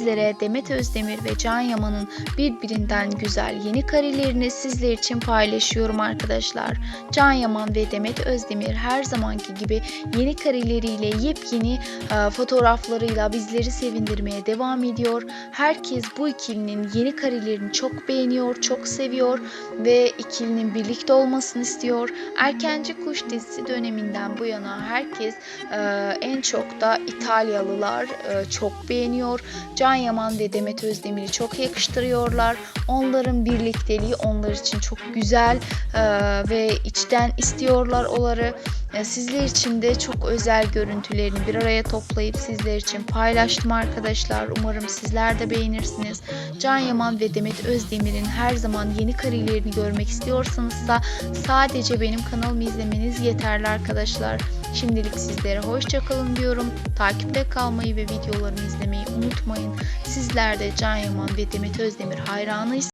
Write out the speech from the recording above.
sizlere Demet Özdemir ve Can Yaman'ın birbirinden güzel yeni karelerini sizler için paylaşıyorum arkadaşlar. Can Yaman ve Demet Özdemir her zamanki gibi yeni kareleriyle yepyeni e, fotoğraflarıyla bizleri sevindirmeye devam ediyor. Herkes bu ikilinin yeni karelerini çok beğeniyor, çok seviyor ve ikilinin birlikte olmasını istiyor. Erkenci Kuş dizisi döneminden bu yana herkes e, en çok da İtalyalılar e, çok beğeniyor. Can Yaman ve Demet Özdemir'i çok yakıştırıyorlar. Onların birlikteliği onlar için çok güzel ve içten istiyorlar onları. Sizler için de çok özel görüntülerini bir araya toplayıp sizler için paylaştım arkadaşlar. Umarım sizler de beğenirsiniz. Can Yaman ve Demet Özdemir'in her zaman yeni karelerini görmek istiyorsanızsa sadece benim kanalımı izlemeniz yeterli arkadaşlar. Şimdilik sizlere hoşça kalın diyorum. Takipte kalmayı ve videolarımı izlemeyi unutmayın. Sizler de Can Yaman ve Demet Özdemir hayranıysanız